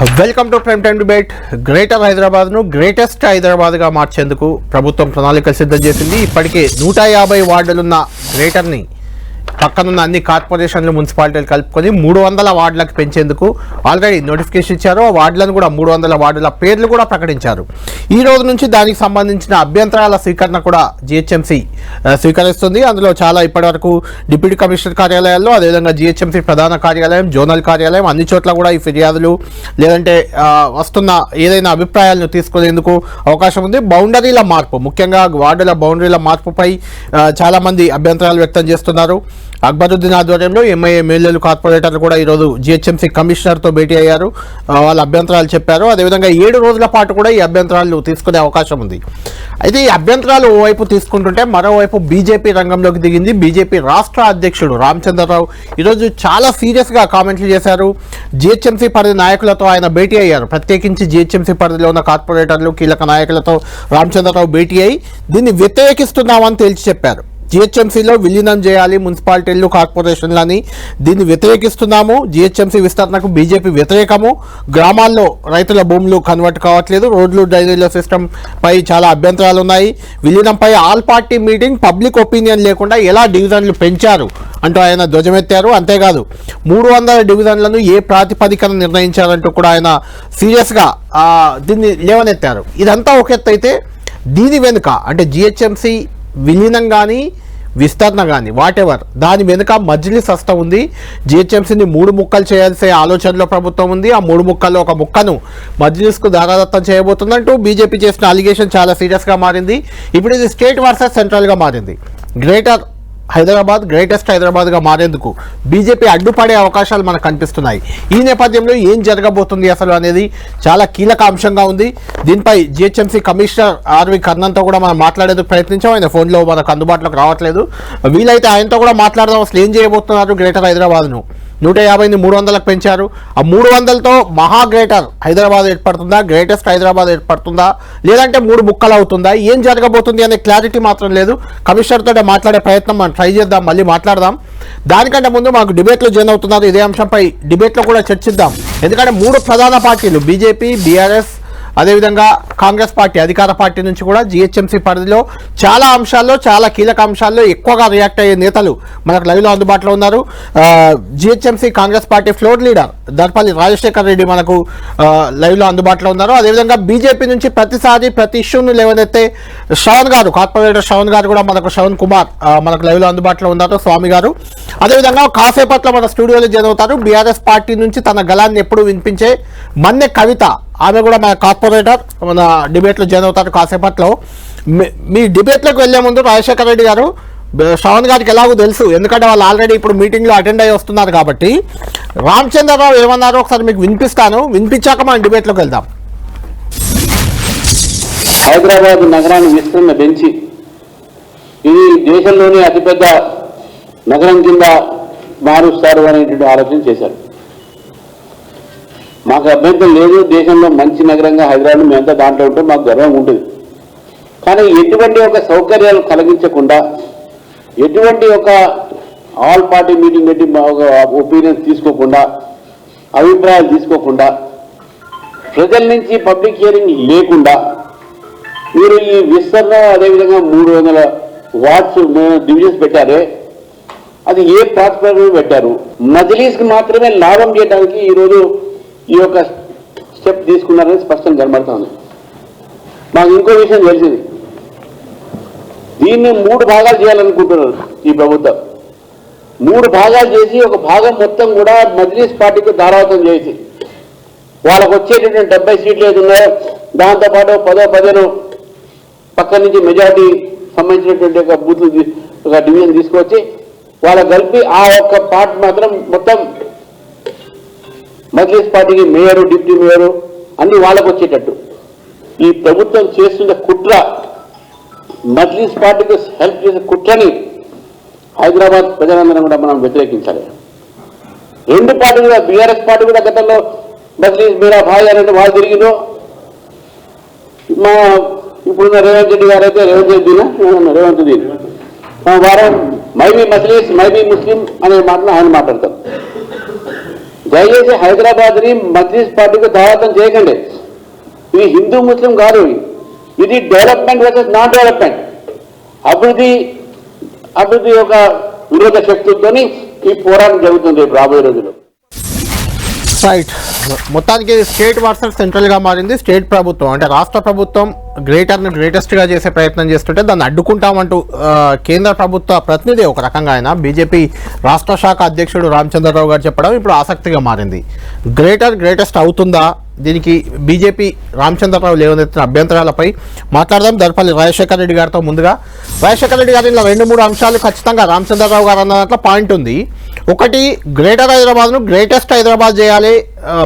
Welcome to prime time debate greater హైదరాబాద్ను greatest హైదరాబాద్గా మార్చేందుకు ప్రభుత్వం ప్రణాళికలు సిద్ధం చేసింది. ఇప్పటికే నూట యాభై వార్డులున్న గ్రేటర్ని పక్కనున్న అన్ని కార్పొరేషన్లు మున్సిపాలిటీలు కలుపుకొని మూడు వందల వార్డులకు పెంచేందుకు ఆల్రెడీ నోటిఫికేషన్ ఇచ్చారు. ఆ వార్డులను కూడా మూడు వందల వార్డుల పేర్లు కూడా ప్రకటించారు. ఈ రోజు నుంచి దానికి సంబంధించిన అభ్యంతరాల స్వీకరణ కూడా జిహెచ్ఎంసీ స్వీకరిస్తుంది. అందులో చాలా ఇప్పటివరకు డిప్యూటీ కమిషనర్ కార్యాలయాల్లో అదేవిధంగా జిహెచ్ఎంసీ ప్రధాన కార్యాలయం జోనల్ కార్యాలయం అన్ని చోట్ల కూడా ఈ ఫిర్యాదులు లేదంటే వస్తున్న ఏదైనా అభిప్రాయాలను తీసుకునేందుకు అవకాశం ఉంది. బౌండరీల మార్పు ముఖ్యంగా వార్డుల బౌండరీల మార్పుపై చాలామంది అభ్యంతరాలు వ్యక్తం చేస్తున్నారు. అక్బరుద్దీన్ ఆధ్వర్యంలో ఎంఐఏ ఎమ్మెల్యేలు కార్పొరేటర్లు కూడా ఈరోజు జిహెచ్ఎంసీ కమిషనర్తో భేటీ అయ్యారు. వాళ్ళ అభ్యంతరాలు చెప్పారు. అదేవిధంగా ఏడు రోజుల పాటు కూడా ఈ అభ్యంతరాలు తీసుకునే అవకాశం ఉంది. అయితే ఈ అభ్యంతరాలు ఓవైపు తీసుకుంటుంటే మరోవైపు బీజేపీ రంగంలోకి దిగింది. బీజేపీ రాష్ట్ర అధ్యక్షుడు రామచంద్రరావు. ఈరోజు చాలా సీరియస్గా కామెంట్లు చేశారు. జిహెచ్ఎంసీ పరిధి నాయకులతో ఆయన భేటీ అయ్యారు. ప్రత్యేకించి జిహెచ్ఎంసీ పరిధిలో ఉన్న కార్పొరేటర్లు కీలక నాయకులతో రామచంద్రరావు భేటీ అయి దీన్ని వ్యతిరేకిస్తున్నామని తేల్చి చెప్పారు. జిహెచ్ఎంసీలో విలీనం చేయాలి మున్సిపాలిటీలు కార్పొరేషన్లని. దీన్ని వ్యతిరేకిస్తున్నాము. జిహెచ్ఎంసీ విస్తరణకు బీజేపీ వ్యతిరేకము. గ్రామాల్లో రైతుల భూములు కన్వర్ట్ కావట్లేదు. రోడ్లు డ్రైనేజీల సిస్టమ్ పై చాలా అభ్యంతరాలు ఉన్నాయి. విలీనంపై all party meeting public opinion లేకుండా ఎలా డివిజన్లు పెంచారు అంటూ ఆయన ధ్వజమెత్తారు. అంతేకాదు మూడు వందల డివిజన్లను ఏ ప్రాతిపదికన నిర్ణయించారంటూ కూడా ఆయన సీరియస్గా దీన్ని లేవనెత్తారు. ఇదంతా ఒక ఎత్తు అయితే దీని వెనుక అంటే జిహెచ్ఎంసీ విలీనం కానీ విస్తరణ కానీ వాట్ ఎవర్ దాని వెనుక మజ్లిస్ హస్తం ఉంది. జిహెచ్ఎంసీని మూడు ముక్కలు చేయాల్సే ఆలోచనలో ప్రభుత్వం ఉంది. ఆ మూడు ముక్కల్లో ఒక ముక్కను మజ్లిస్కు దారాదత్తం చేయబోతుందంటూ బీజేపీ చేసిన అలిగేషన్ చాలా సీరియస్గా మారింది. ఇప్పుడు ఇది స్టేట్ వర్సెస్ సెంట్రల్గా మారింది. గ్రేటర్ హైదరాబాద్ గ్రేటెస్ట్ హైదరాబాద్గా మారేందుకు బీజేపీ అడ్డుపడే అవకాశాలు మనకు కనిపిస్తున్నాయి. ఈ నేపథ్యంలో ఏం జరగబోతుంది అసలు అనేది చాలా కీలక అంశంగా ఉంది. దీనిపై జిహెచ్ఎంసీ కమిషనర్ ఆర్వి కర్ణన్తో కూడా మనం మాట్లాడేందుకు ప్రయత్నించాం. ఆయన ఫోన్లో మనకు అందుబాటులోకి రావట్లేదు. వీలైతే ఆయనతో కూడా మాట్లాడదాం. అసలు ఏం చేయబోతున్నారు గ్రేటర్ హైదరాబాద్ను? నూట యాభైని మూడు వందలకు పెంచారు. ఆ మూడు వందలతో మహా గ్రేటర్ హైదరాబాద్ ఏర్పడుతుందా? గ్రేటెస్ట్ హైదరాబాద్ ఏర్పడుతుందా? లేదంటే మూడు ముక్కలు అవుతుందా ఏం జరగబోతుంది అనే క్లారిటీ మాత్రం లేదు. కమిషనర్ మాట్లాడే ప్రయత్నం మనం ట్రై చేద్దాం మళ్ళీ మాట్లాడదాం. దానికంటే ముందు మాకు డిబేట్లో జాయిన్ అవుతున్నారు. ఇదే అంశంపై డిబేట్లో కూడా చర్చిద్దాం. ఎందుకంటే మూడు ప్రధాన పార్టీలు బీజేపీ బీఆర్ఎస్ అదేవిధంగా కాంగ్రెస్ పార్టీ అధికార పార్టీ నుంచి కూడా జిహెచ్ఎంసీ పరిధిలో చాలా అంశాల్లో చాలా కీలక అంశాల్లో ఎక్కువగా రియాక్ట్ అయ్యే నేతలు మనకు లైవ్లో అందుబాటులో ఉన్నారు. GHMC Congress party floor leader Darpalli Rajasekhar Reddy మనకు లైవ్లో అందుబాటులో ఉన్నారు. అదేవిధంగా బీజేపీ నుంచి ప్రతిసారి ప్రతి ఇష్యూను లేవనెత్తే శ్రవణ్ గారు కార్పొరేటర్ శ్రవణ్ గారు కూడా మనకు శ్రవణ్ కుమార్ మనకు లైవ్లో అందుబాటులో ఉన్నారు. స్వామి గారు. అదేవిధంగా కాసేపట్లో మన స్టూడియోలో జరుగుతారు బీఆర్ఎస్ పార్టీ నుంచి తన గలాన్ని ఎప్పుడు వినిపించే మన్నె కవిత ఆమె కూడా మన కార్పొరేటర్ మన డిబేట్లో జాయిన్ అవుతారు కాసేపట్లో. మీ- మీ డిబేట్లోకి వెళ్ళే ముందు రాజశేఖర్ రెడ్డి గారు శ్రవణ్ గారికి ఎలాగో తెలుసు. ఎందుకంటే వాళ్ళు ఆల్రెడీ ఇప్పుడు మీటింగ్లో అటెండ్ అయ్యి వస్తున్నారు కాబట్టి. రామచంద్రరావు ఏమన్నారో? ఒకసారి మీకు వినిపిస్తాను. వినిపించాక మనం డిబేట్లోకి వెళ్దాం. హైదరాబాద్ నగరాన్ని విస్తరణ పెంచి ఇది దేశంలోనే అతిపెద్ద నగరం కింద మారుస్తారు అనేటువంటి ఆలోచన చేశారు. మాకు అభ్యంతరం లేదు. దేశంలో మంచి నగరంగా హైదరాబాద్ మేమంతా దాంట్లో ఉంటే మాకు గర్వం ఉంటుంది కానీ ఎటువంటి ఒక సౌకర్యాలు కలిగించకుండా ఎటువంటి ఒక ఆల్ పార్టీ మీటింగ్ పెట్టి ఒక ఒపీనియన్స్ తీసుకోకుండా అభిప్రాయాలు తీసుకోకుండా ప్రజల నుంచి పబ్లిక్ హియరింగ్ లేకుండా మీరు ఈ విస్తరణ అదేవిధంగా మూడు వందల వార్డ్స్ డివిజన్స్ పెట్టారే అది ఏ ప్రాతిపదికన పెట్టారు? మజిలీస్కి మాత్రమే లాభం చేయడానికి ఈరోజు ఈ యొక్క స్టెప్ తీసుకున్నారని స్పష్టం కనబడుతుంది నాకు మాకు ఇంకో విషయం తెలిసింది. దీన్ని మూడు భాగాలు చేయాలనుకుంటున్నారు ఈ ప్రభుత్వం. మూడు భాగాలు చేసి ఒక భాగం మొత్తం కూడా మజ్లీస్ పార్టీకి ధారావతం చేసి వాళ్ళకు వచ్చేటటువంటి డెబ్బై సీట్లు ఏది ఉన్నాయో దాంతోపాటు పదో పదిహేను పక్క నుంచి మెజారిటీ సంబంధించినటువంటి ఒక బూత్ ఒక డివిజన్ తీసుకొచ్చి వాళ్ళ కలిపి ఆ ఒక్క పార్ట్ మాత్రం మొత్తం మజ్లీస్ పార్టీకి మేయరు డిప్యూటీ మేయరు అన్ని వాళ్ళకు వచ్చేటట్టు. ఈ ప్రభుత్వం చేస్తున్న కుట్ర మజ్లీస్ పార్టీకి హెల్ప్ చేసే కుట్రని హైదరాబాద్ ప్రజలందరం కూడా మనం వ్యతిరేకించాలి. రెండు పార్టీలు కూడా బీఆర్ఎస్ పార్టీ కూడా గతంలో మజ్లీస్ మీరా భాయ్ అనేది వాళ్ళు తిరిగినో మా ఇప్పుడున్న రేవంత్ రెడ్డి గారు అయితే రేవంత్ రెడ్డి రేవంత్ రెడ్డి. మా వారం మైబీ మజ్లీస్ మైబీ ముస్లిం అనే మాటలు ఆయన మాట్లాడతారు. దయచేసి హైదరాబాద్ని మజ్లీస్ పార్టీకి దావాతం చేయకండి. ఇది హిందూ ముస్లిం కాదు. ఇది. డెవలప్మెంట్ వర్సెస్ నాన్ డెవలప్మెంట్ అభివృద్ధి అభివృద్ధి యొక్క విరోధ శక్తులతో ఈ పోరాటం జరుగుతుంది రాబోయే రోజుల్లో. రైట్ మొత్తానికి స్టేట్ వర్సెస్ సెంట్రల్గా మారింది. స్టేట్ ప్రభుత్వం అంటే రాష్ట్ర ప్రభుత్వం గ్రేటర్ని గ్రేటెస్ట్గా చేసే ప్రయత్నం చేస్తుంటే దాన్ని అడ్డుకుంటామంటూ కేంద్ర ప్రభుత్వ ప్రతినిధి ఒక రకంగా ఆయన బీజేపీ రాష్ట్ర శాఖ అధ్యక్షుడు రామచంద్రరావు గారు చెప్పడం ఇప్పుడు ఆసక్తిగా మారింది. గ్రేటర్ గ్రేటెస్ట్ అవుతుందా? దీనికి బీజేపీ రామచంద్రరావు లేవనెత్తిన అభ్యంతరాలపై మాట్లాడదాం. దర్పల్లి రాజశేఖర రెడ్డి గారితో ముందుగా. రాజశేఖర రెడ్డి గారి ఇలా రెండు మూడు అంశాలు ఖచ్చితంగా రామచంద్రరావు గారు అన్న దాంట్లో పాయింట్ ఉంది. ఒకటి గ్రేటర్ హైదరాబాద్ను గ్రేటెస్ట్ హైదరాబాద్ చేయాలి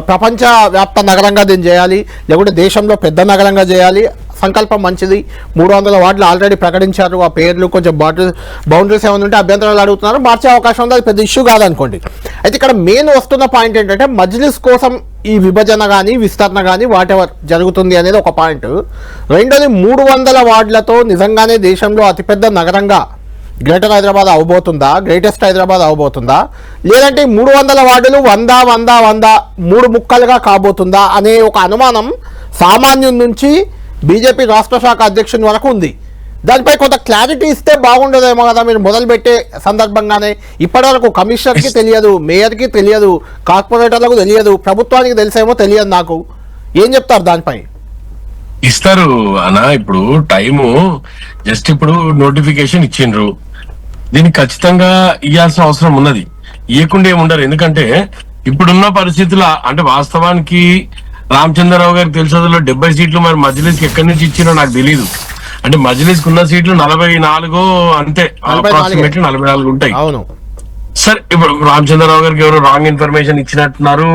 ప్రపంచ వ్యాప్త నగరంగా దీన్ని చేయాలి లేకుంటే దేశంలో పెద్ద నగరంగా చేయాలి సంకల్పం మంచిది. మూడు వందల వార్డులు ఆల్రెడీ ప్రకటించారు. ఆ పేర్లు కొంచెం బాటిల్ బౌండరీస్ ఏమైనా ఉంటే అభ్యంతరాలు అడుగుతున్నారు. మార్చే అవకాశం ఉంది. అది పెద్ద ఇష్యూ కాదనుకోండి. అయితే ఇక్కడ మెయిన్ వస్తున్న పాయింట్ ఏంటంటే మజ్లిస్ కోసం ఈ విభజన కానీ విస్తరణ కానీ వాటెవర్ జరుగుతుంది అనేది ఒక పాయింట్ రెండోది మూడు వందల వార్డులతో నిజంగానే దేశంలో అతిపెద్ద నగరంగా గ్రేటర్ హైదరాబాద్ అవబోతుందా? గ్రేటెస్ట్ హైదరాబాద్ అవబోతుందా? లేదంటే మూడు వందల వార్డులు వంద వంద వంద మూడు ముక్కలుగా కాబోతుందా? అనే ఒక అనుమానం సామాన్యం నుంచి బీజేపీ రాష్ట్ర శాఖ అధ్యక్షుని వరకు ఉంది. దానిపై కొంత క్లారిటీ ఇస్తే బాగుండదేమో కదా మీరు మొదలుపెట్టే సందర్భంగానే. ఇప్పటివరకు కమిషనర్కి తెలియదు మేయర్కి తెలియదు కార్పొరేటర్లకు తెలియదు ప్రభుత్వానికి తెలిసేమో తెలియదు నాకు. ఏం చెప్తారు దానిపై? ఇస్తారు అన్న ఇప్పుడు టైము జస్ట్ ఇప్పుడు నోటిఫికేషన్ ఇచ్చిండ్రు. దీనికి ఖచ్చితంగా ఇవ్వాల్సిన అవసరం ఉన్నది. ఇవ్వకుండా ఏముండరు ఎందుకంటే ఇప్పుడున్న పరిస్థితుల అంటే వాస్తవానికి రామచంద్రరావు గారికి తెలిసేదిలో డెబ్బై సీట్లు మరి మజ్లిస్ ఎక్కడి నుంచి ఇచ్చిరో నాకు తెలియదు అంటే మజ్లిస్ ఉన్న సీట్లు నలభై నాలుగు అంతే. అప్రాక్సిమేట్లీ నలభై నాలుగు ఉంటాయి. అవును. సరే ఇప్పుడు రామచంద్రరావు గారికి ఎవరు రాంగ్ ఇన్ఫర్మేషన్ ఇచ్చినట్టున్నారు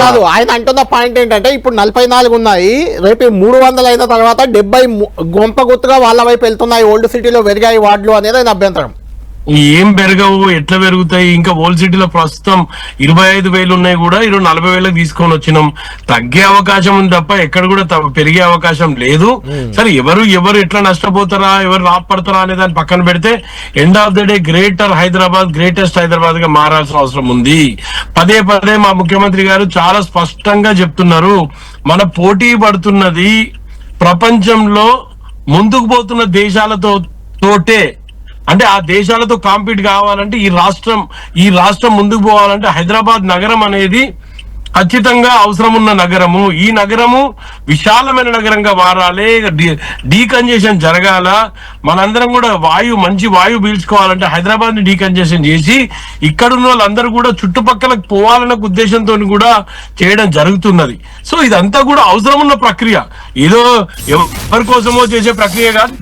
కాదు ఆయన అంటున్న పాయింట్ ఏంటంటే ఇప్పుడు నలభై నాలుగు ఉన్నాయి రేపు మూడు వందలు అయిన తర్వాత డెబ్బై గొంప గుర్తుగా వాళ్ళ వైపు వెళ్తున్నాయి ఓల్డ్ సిటీలో పెరిగాయి వార్డులు అనేది ఆయన అభ్యంతరం. ఏం పెరగవు ఎట్లా పెరుగుతాయి? ఇంకా ఓల్డ్ సిటీలో ప్రస్తుతం ఇరవై ఐదు వేలు ఉన్నాయి కూడా ఈరోజు నలభై వేలకు తీసుకొని వచ్చినాం. తగ్గే అవకాశం ఉంది తప్ప ఎక్కడ కూడా పెరిగే అవకాశం లేదు. సరే ఎవరు ఎవరు ఎట్లా నష్టపోతారా ఎవరు లాభపడతారా అనే దాన్ని పక్కన పెడితే end of the day greater Hyderabad greatest హైదరాబాద్గా మారాల్సిన అవసరం ఉంది. పదే పదే మా ముఖ్యమంత్రి గారు చాలా స్పష్టంగా చెప్తున్నారు. మన పోటీ పడుతున్నది ప్రపంచంలో ముందుకు పోతున్న దేశాలతో తోటే అంటే ఆ దేశాలతో కాంపీట్ కావాలంటే ఈ రాష్ట్రం ఈ రాష్ట్రం ముందుకు పోవాలంటే హైదరాబాద్ నగరం అనేది ఖచ్చితంగా అవసరం ఉన్న నగరము. ఈ నగరము విశాలమైన నగరంగా మారాలి. డీకంజెషన్ జరగాల. మనందరం కూడా వాయు మంచి వాయువు పీల్చుకోవాలంటే హైదరాబాద్ని డీకంజెషన్ చేసి ఇక్కడున్న వాళ్ళందరూ కూడా చుట్టుపక్కల పోవాలన్న ఉద్దేశంతో కూడా చేయడం జరుగుతున్నది. సో ఇదంతా కూడా అవసరం ఉన్న ప్రక్రియ. ఏదో ఎవరి కోసమో చేసే ప్రక్రియ కాదు.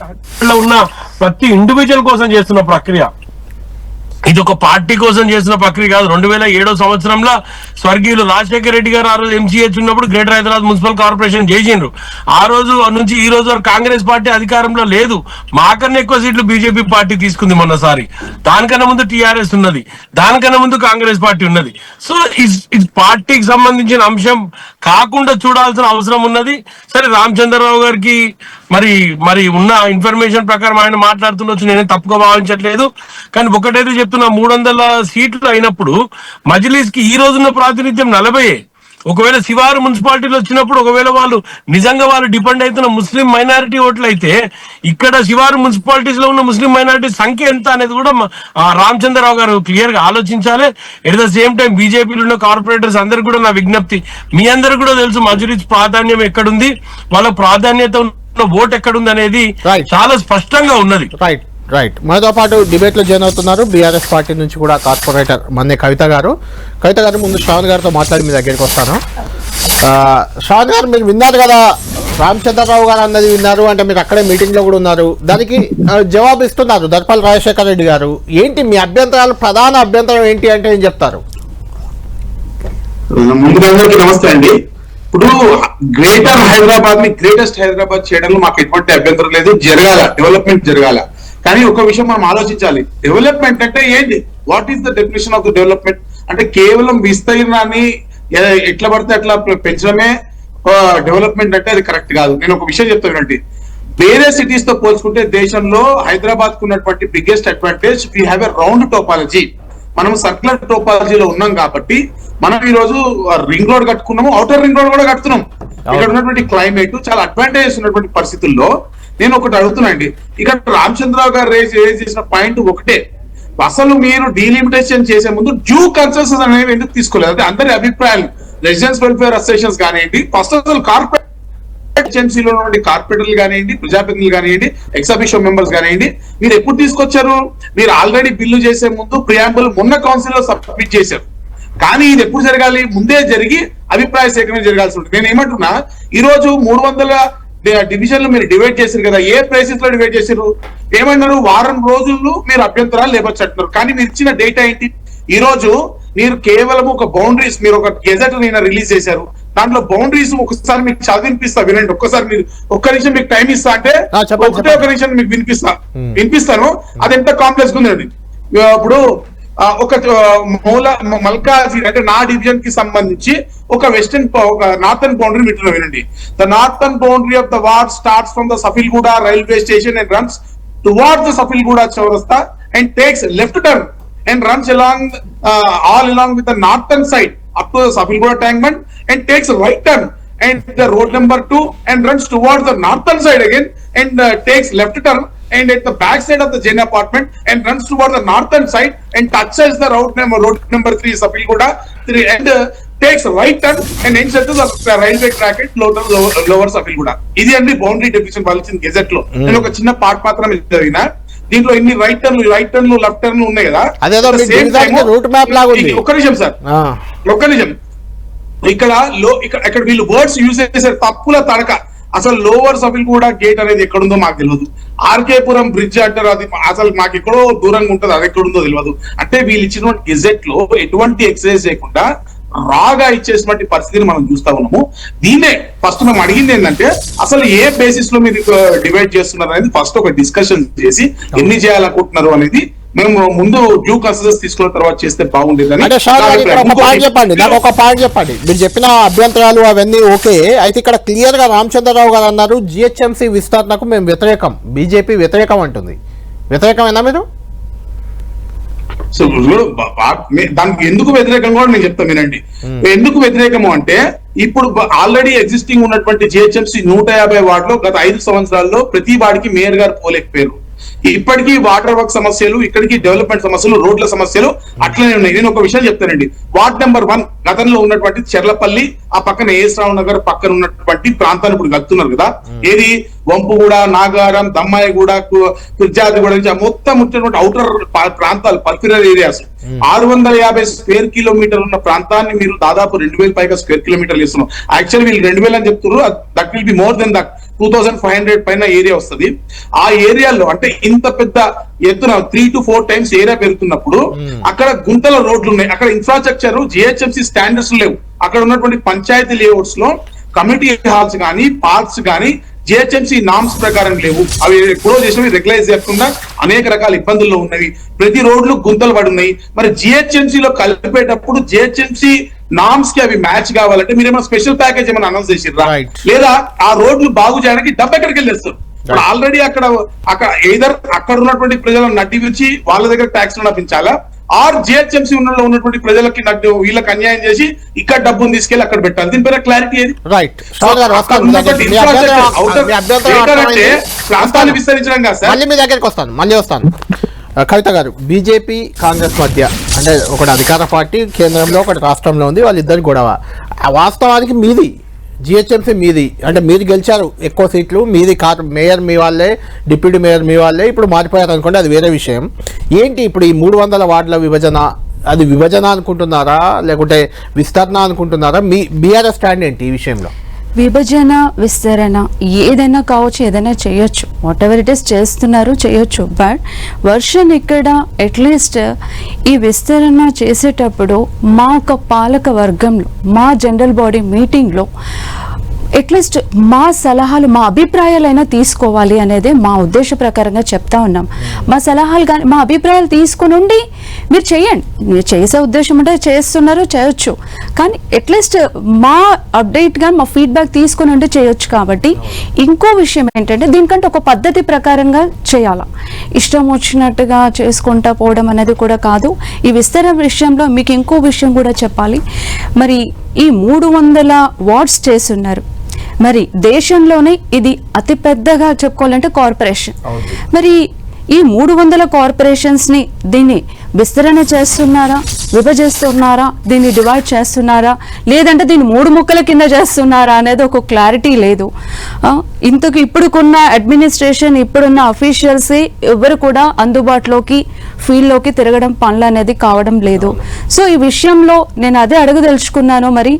ఉన్న ప్రతి ఇండివిజువల్ కోసం చేస్తున్న ప్రక్రియ. ఇది ఒక పార్టీ కోసం చేసిన ప్రక్రియ కాదు. రెండు వేల ఏడో సంవత్సరంలో స్వర్గీయులు రాజశేఖర రెడ్డి గారు ఆ రోజు ఎంసీహెచ్ ఉన్నప్పుడు గ్రేటర్ హైదరాబాద్ మున్సిపల్ కార్పొరేషన్ చేసిండ్రు. ఆ రోజు నుంచి ఈ రోజు వరకు కాంగ్రెస్ పార్టీ అధికారంలో లేదు. మాకన్నా ఎక్కువ సీట్లు బీజేపీ పార్టీ తీసుకుంది మొన్నసారి. దానికన్నా ముందు టీఆర్ఎస్ ఉన్నది. దానికన్నా ముందు కాంగ్రెస్ పార్టీ ఉన్నది. సో ఇది పార్టీకి సంబంధించిన అంశం కాకుండా చూడాల్సిన అవసరం ఉన్నది. సరే రామచంద్రరావు గారికి మరి మరి ఉన్న ఇన్ఫర్మేషన్ ప్రకారం ఆయన మాట్లాడుతుండొచ్చు నేనే తప్పుగా భావించట్లేదు. కానీ ఒకటైతే చెప్తున్నా మూడు వందల సీట్లు అయినప్పుడు మజిలీస్కి ఈ రోజున్న ప్రాతినిధ్యం నలభై ఒకవేళ శివారు మున్సిపాలిటీలు వచ్చినప్పుడు ఒకవేళ వాళ్ళు నిజంగా వాళ్ళు డిపెండ్ అవుతున్న ముస్లిం మైనారిటీ ఓట్లు అయితే ఇక్కడ శివారు మున్సిపాలిటీస్లో ఉన్న ముస్లిం మైనారిటీ సంఖ్య ఎంత అనేది కూడా రామచంద్రరావు గారు క్లియర్గా ఆలోచించాలి. ఎట్ ద సేమ్ టైం బీజేపీలో ఉన్న కార్పొరేటర్స్ అందరికి కూడా నా విజ్ఞప్తి. మీ అందరికి కూడా తెలుసు మజురీస్ ప్రాధాన్యం ఎక్కడుంది? వాళ్ళ ప్రాధాన్యత ఉన్న ఓట్ ఎక్కడుంది అనేది. చాలా స్పష్టంగా ఉన్నది. రైట్ రైట్ మనతో పాటు డిబేట్లో జాయిన్ అవుతున్నారు బీఆర్ఎస్ పార్టీ నుంచి కూడా కార్పొరేటర్ మన్నే కవిత గారు. కవిత గారు ముందు శ్రావణ్ గారితో మాట్లాడి మీ దగ్గరికి వస్తాను. ఆ, శ్రావణ్ గారు మీరు విన్నారు కదా రామచంద్రరావు గారు అన్నది విన్నారు అంటే మీరు అక్కడే మీటింగ్లో కూడా ఉన్నారు. దానికి జవాబు ఇస్తున్నారు దర్పల్ రాజశేఖర రెడ్డి గారు. ఏంటి మీ అభ్యంతరాలు ప్రధాన అభ్యంతరం ఏంటి అంటే ఏం చెప్తారు? ముందుగా అందరికీ నమస్తే అండి. ఇప్పుడు గ్రేటర్ హైదరాబాద్ని గ్రేటెస్ట్ హైదరాబాద్ చేయడంలో మాకు ఎటువంటి అభ్యంతరం లేదు. జరగాల. డెవలప్మెంట్ జరగాల. కానీ ఒక విషయం మనం ఆలోచించాలి. డెవలప్మెంట్ అంటే ఏంటి? What is the definition of the development అంటే కేవలం విస్తీర్ణాన్ని ఎట్లా పడితే అట్లా పెంచడమే డెవలప్మెంట్ అంటే అది కరెక్ట్ కాదు. నేను ఒక విషయం చెప్తా వినండి. వేరే సిటీస్తో పోల్చుకుంటే దేశంలో హైదరాబాద్కు ఉన్నటువంటి biggest advantage we have a round topology మనం సర్క్యులర్ టోపాలజీలో ఉన్నాం కాబట్టి మనం ఈ రోజు రింగ్ రోడ్ కట్టుకున్నాము అవుటర్ రింగ్ రోడ్ కూడా కడుతున్నాం ఇక్కడ ఉన్నటువంటి క్లైమేట్ చాలా అడ్వాంటేజెస్ ఉన్నటువంటి పరిస్థితుల్లో నేను ఒకటి అడుగుతున్నాండి ఇక్కడ రామచంద్రరావు గారు రేజ్ రేజ్ చేసిన పాయింట్ ఒకటే. అసలు మీరు డీలిమిటేషన్ చేసే ముందు డ్యూ కన్సెన్సస్ అనేవి ఎందుకు తీసుకోలేదు? అంటే అందరి అభిప్రాయాలు రెసిడెన్స్ వెల్ఫేర్ అసోసియేషన్స్ కానివ్వండి ఫస్ట్ అసలు కార్పొరేట్ ఏజెన్సీలో నుండి కార్పొరేటర్లు కానివ్వండి ప్రజాప్రతినిధులు కానివ్వండి ఎక్సబిషన్ మెంబర్స్ కానివ్వండి మీరు ఎప్పుడు తీసుకొచ్చారు? మీరు ఆల్రెడీ బిల్లు చేసే ముందు ప్రియాంబుల్ మొన్న కౌన్సిల్లో సబ్మిట్ చేశారు. కానీ ఇది ఎప్పుడు జరగాలి? ముందే జరిగి అభిప్రాయ సేకరణ జరగాల్సి ఉంటుంది. నేను ఏమంటున్నా ఈ రోజు మూడు వందల డివిజన్లు మీరు డివైడ్ చేశారు కదా ఏ ప్లేసెస్లో డివైడ్ చేశారు? ఏమన్నారు వారం రోజుల్లో మీరు అభ్యంతరాలు లేవచ్చు అంటున్నారు కానీ మీరు ఇచ్చిన డేటా ఏంటి? ఈ రోజు మీరు కేవలం ఒక బౌండరీస్ మీరు ఒక గెజెట్ నేను రిలీజ్ చేశారు. దాంట్లో బౌండరీస్ ఒకసారి మీకు చదివినిపిస్తా వినండి. ఒక్కసారి మీరు ఒక్క నిమిషం మీకు టైం ఇస్తా అంటే ఒకటే. ఒక నిమిషం మీకు వినిపిస్తా. వినిపిస్తాను? అది ఎంత కాంప్లెక్స్ ఉందండి. ఆ, ఇప్పుడు ఒక మూల మ- మల్కాజీ అంటే నా డివిజన్కి సంబంధించి ఒక వెస్టర్న్ ఒక నార్థన్ బౌండరీ మీటర్ వినండి. The northern boundary of the ward starts from the Safilguda railway station and runs towards the Safilguda చౌరస్తా and takes left turn runs along uh, all along with the northern side. Up to the Safilgoda Tankman and takes right turn and the road number two and runs towards the northern side again and uh, takes left turn and at the back side of the Jain apartment and runs towards the northern side and touches the road number road number three Safilgoda three and uh, turn and ends at the railway track at lower lower, lower Safilgoda. ఇది అండి boundary వాళ్ళు ఇచ్చిన గెజెట్లో నేను ఒక చిన్న part మాత్రమే చదివిన దీంట్లో ఇన్ని రైట్ టర్న్లు రైట్ టర్న్లు లెఫ్ట్ టర్న్లు ఉన్నాయి కదా అదేదో At the me same division time, కి route map లాగా ఒక్క నిమిషం సార్ ఒక్క నిమిషం. ఇక్కడ లో ఇక్కడ ఇక్కడ వీళ్ళు వర్డ్స్ యూజ్ చేశారు తప్పుల తడక అసలు లోవర్ సఫిల్ కూడా గేట్ అనేది ఎక్కడుందో మాకు తెలియదు. ఆర్కేపురం బ్రిడ్జ్ అంటారు అది అసలు మాకు ఎక్కడో దూరంగా ఉంటది అది ఎక్కడుందో తెలియదు. అంటే వీళ్ళు ఇచ్చినటువంటి గెజెట్లో ఎటువంటి ఎక్సర్సైజ్ చేయకుండా రాగా ఇచ్చేసినటువంటి పరిస్థితిని మనం చూస్తా ఉన్నాము. దీన్నే ఫస్ట్ మేము అడిగింది ఏంటంటే అసలు ఏ బేసిస్లో మీరు డివైడ్ చేస్తున్నారు అనేది ఫస్ట్ ఒక డిస్కషన్ చేసి ఎన్ని చేయాలనుకుంటున్నారు అనేది మేము ముందు డ్యూ కన్సిడర్స్ తీసుకున్న తర్వాత చేస్తే బాగుండేదని ఒక. పాయింట్ చెప్పండి నాకు ఒక పాయింట్ చెప్పండి. మీరు చెప్పిన అభ్యంతరాలు అవన్నీ ఓకే. అయితే ఇక్కడ క్లియర్గా రామచంద్రరావు గారు అన్నారు జిహెచ్ఎంసీ విస్తరణకు మేము వ్యతిరేకం బీజేపీ వ్యతిరేకం అంటుంది. వ్యతిరేకమేనా మీరు? సో దానికి ఎందుకు వ్యతిరేకం కూడా నేను చెప్తాను వినండి. ఎందుకు వ్యతిరేకము అంటే ఇప్పుడు ఆల్రెడీ ఎగ్జిస్టింగ్ ఉన్నటువంటి జిహెచ్ఎంసీ నూట యాభై వార్డులో గత ఐదు సంవత్సరాల్లో ప్రతి వాడికి మేయర్ గారు పోలేకపోయారు. ఇప్పటికీ వాటర్ వర్క్ సమస్యలు ఇక్కడికి డెవలప్మెంట్ సమస్యలు రోడ్ల సమస్యలు అట్లనే ఉన్నాయి. నేను ఒక విషయం చెప్తానండి. వార్డ్ నెంబర్ వన్ గతంలో ఉన్నటువంటి చెర్లపల్లి ఆ పక్కన ఏస్రావు నగర్ పక్కన ఉన్నటువంటి ప్రాంతాన్ని ఇప్పుడు కలుతున్నారు కదా. ఏది? వంపుగూడ నాగారం దమ్మాయిగూడ నుంచి మొత్తం ఉన్నటువంటి అవుటర్ ప్రాంతాలు పల్పిరల్ ఏరియాస్ ఆరు వందల యాభై స్క్వేర్ కిలోమీటర్ ఉన్న ప్రాంతాన్ని మీరు దాదాపు రెండు వేల పైగా స్క్వేర్ కిలోమీటర్లు ఇస్తున్నాం యాక్చువల్లీ వీళ్ళు రెండు వేలు అని చెప్తున్నారు. That will be more than that two thousand five hundred పైన ఏరియా వస్తుంది. ఆ ఏరియాలో అంటే ఇంత పెద్ద ఎత్తున three to four times area పెరుగుతున్నప్పుడు అక్కడ గుంతల రోడ్లు ఉన్నాయి అక్కడ ఇన్ఫ్రాస్ట్రక్చర్ జిహెచ్ఎంసీ స్టాండర్డ్స్ లేవు. అక్కడ ఉన్నటువంటి పంచాయతీ లేఅవుట్స్లో కమిటీ హాల్స్ కానీ పార్క్స్ కానీ జిహెచ్ఎంసీ నామ్స్ ప్రకారం లేవు. అవి ఎప్పుడో చేసినవి రెగ్యులైజ్ చేయకుండా అనేక రకాల ఇబ్బందుల్లో ఉన్నవి. ప్రతి రోడ్లు గుంతలు పడి ఉన్నాయి మరి జిహెచ్ఎంసీ లో కలిపేటప్పుడు జిహెచ్ఎంసీ నామ్స్కి అవి మ్యాచ్ కావాలంటే మీరు ఏమైనా స్పెషల్ ప్యాకేజ్ ఏమైనా అనౌన్స్ చేసిర్రా. లేదా ఆ రోడ్లు బాగు చేయడానికి డబ్బు ఎక్కడికి వెళ్ళేస్తారు? ఇప్పుడు ఆల్రెడీ అక్కడ అక్కడ ఏదర్ అక్కడ ఉన్నటువంటి ప్రజలను నడ్డివించి వాళ్ళ దగ్గర ట్యాక్స్ నప్పించాలా ఆర్ జిహెచ్ఎంసీ ఉన్న ఉన్నటువంటి ప్రజలకి నడ్డి వీళ్ళకి అన్యాయం చేసి ఇక్కడ డబ్బును తీసుకెళ్ళి అక్కడ పెట్టాలి. దీనిపైన క్లారిటీ ఏది? రైట్. ప్రాంతాన్ని. విస్తరించడం కాదు సార్. మళ్ళీ మీ దగ్గరికి వస్తాను. మళ్ళీ వస్తాను. కవిత గారు బీజేపీ కాంగ్రెస్ మధ్య అంటే ఒకటి అధికార పార్టీ కేంద్రంలో ఒకటి రాష్ట్రంలో ఉంది వాళ్ళిద్దరి గొడవ. వాస్తవానికి మీది జిహెచ్ఎంసీ మీది. అంటే మీరు గెలిచారు ఎక్కువ సీట్లు మీది కార్ మేయర్ మీ వాళ్ళే డిప్యూటీ మేయర్ మీ వాళ్ళే ఇప్పుడు మారిపోయారు అనుకోండి అది వేరే విషయం. ఏంటి ఇప్పుడు ఈ మూడు వందల వార్డుల విభజన? అది విభజన అనుకుంటున్నారా? లేకుంటే విస్తరణ అనుకుంటున్నారా? మీ బీఆర్ఎస్ స్టాండ్ ఏంటి ఈ విషయంలో? విభజన విస్తరణ ఏదైనా కావచ్చు ఏదైనా చేయొచ్చు. వాట్ ఎవర్ ఇట్ ఇస్ చేస్తున్నారు చేయొచ్చు. బట్ వర్షన్ ఇక్కడ అట్లీస్ట్ ఈ విస్తరణ చేసేటప్పుడు మా ఒక పాలక వర్గంలో మా జనరల్ బాడీ మీటింగ్లో అట్లీస్ట్ మా సలహాలు మా అభిప్రాయాలైనా తీసుకోవాలి అనేది మా ఉద్దేశ ప్రకారంగా చెప్తా ఉన్నాం. మా సలహాలు కానీ మా అభిప్రాయాలు తీసుకుని ఉండి మీరు చేయండి. మీరు చేసే ఉద్దేశం ఉంటే చేస్తున్నారు చేయొచ్చు. కానీ అట్లీస్ట్ మా అప్డేట్గా మా ఫీడ్బ్యాక్ తీసుకుని ఉండి చేయొచ్చు కాబట్టి ఇంకో విషయం ఏంటంటే దీనికంటే ఒక పద్ధతి ప్రకారంగా చేయాలా. ఇష్టం వచ్చినట్టుగా చేసుకుంటా పోవడం అనేది కూడా కాదు. ఈ విస్తరణ విషయంలో మీకు ఇంకో విషయం కూడా చెప్పాలి. మరి ఈ మూడు వందల వార్డ్స్ చేస్తున్నారు. మరి దేశంలోనే ఇది అతి పెద్దగా చెప్పుకోవాలంటే కార్పొరేషన్. మరి ఈ మూడు వందల కార్పొరేషన్స్ని దీన్ని విస్తరణ చేస్తున్నారా? విభజిస్తున్నారా? దీన్ని డివైడ్ చేస్తున్నారా? లేదంటే దీన్ని మూడు ముక్కల కింద చేస్తున్నారా అనేది ఒక క్లారిటీ లేదు. ఇంతకు ఇప్పుడుకున్న అడ్మినిస్ట్రేషన్ ఇప్పుడున్న అఫీషియల్స్ ఎవరు కూడా అందుబాటులోకి ఫీల్డ్లోకి తిరగడం పనులు అనేది కావడం లేదు. సో ఈ విషయంలో నేను అదే అడగదలుచుకున్నాను మరి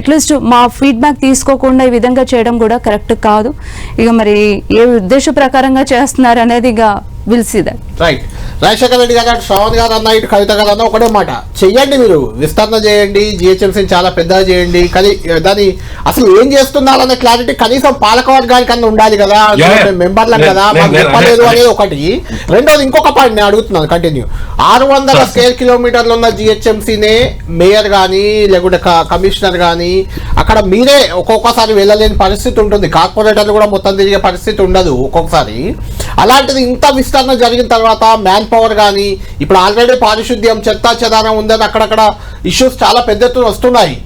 అట్లీస్ట్ మా ఫీడ్బ్యాక్ తీసుకోకుండా ఈ విధంగా చేయడం కూడా కరెక్ట్ కాదు. ఇక మరి ఏ ఉద్దేశ ప్రకారంగా చేస్తున్నారు అనేది ఇక విల్సిదా రైట్ రాజశేఖర్ రెడ్డి గారు శ్రావణ్ గారు అన్న ఇటు కవిత గారు అన్న ఒకటే మాట. చెయ్యండి మీరు. విస్తరణ చేయండి. జిహెచ్ఎంసీని చాలా పెద్దగా చేయండి. కానీ దాని అసలు ఏం చేస్తున్నారనే క్లారిటీ కనీసం పాలక వర్గానికి అన్న ఉండాలి కదా. Yeah, yeah. మెంబర్లం నేను- కదా. మాకు చెప్పలేదు అనేది ఒకటి. రెండోది ఇంకొక పాయింట్ నేను అడుగుతున్నాను. కంటిన్యూ ఆరు వందల. స్క్వేర్ కిలోమీటర్లు ఉన్న జిహెచ్ఎంసీనే మేయర్ కానీ లేకుంటే కమిషనర్ కానీ అక్కడ మీరే ఒక్కొక్కసారి వెళ్ళలేని పరిస్థితి ఉంటుంది. కార్పొరేటర్లు కూడా మొత్తం తిరిగే పరిస్థితి ఉండదు ఒక్కొక్కసారి. అలాంటిది ఇంత విస్తరణ జరిగిన తర్వాత మ్యాన్ పవర్ కానీ ఇప్పుడు ఆల్రెడీ పారిశుద్ధ్యం చెత్తా చెదారం ఉందని అక్కడక్కడ ఇష్యూస్ చాలా పెద్ద ఎత్తున వస్తున్నాయి.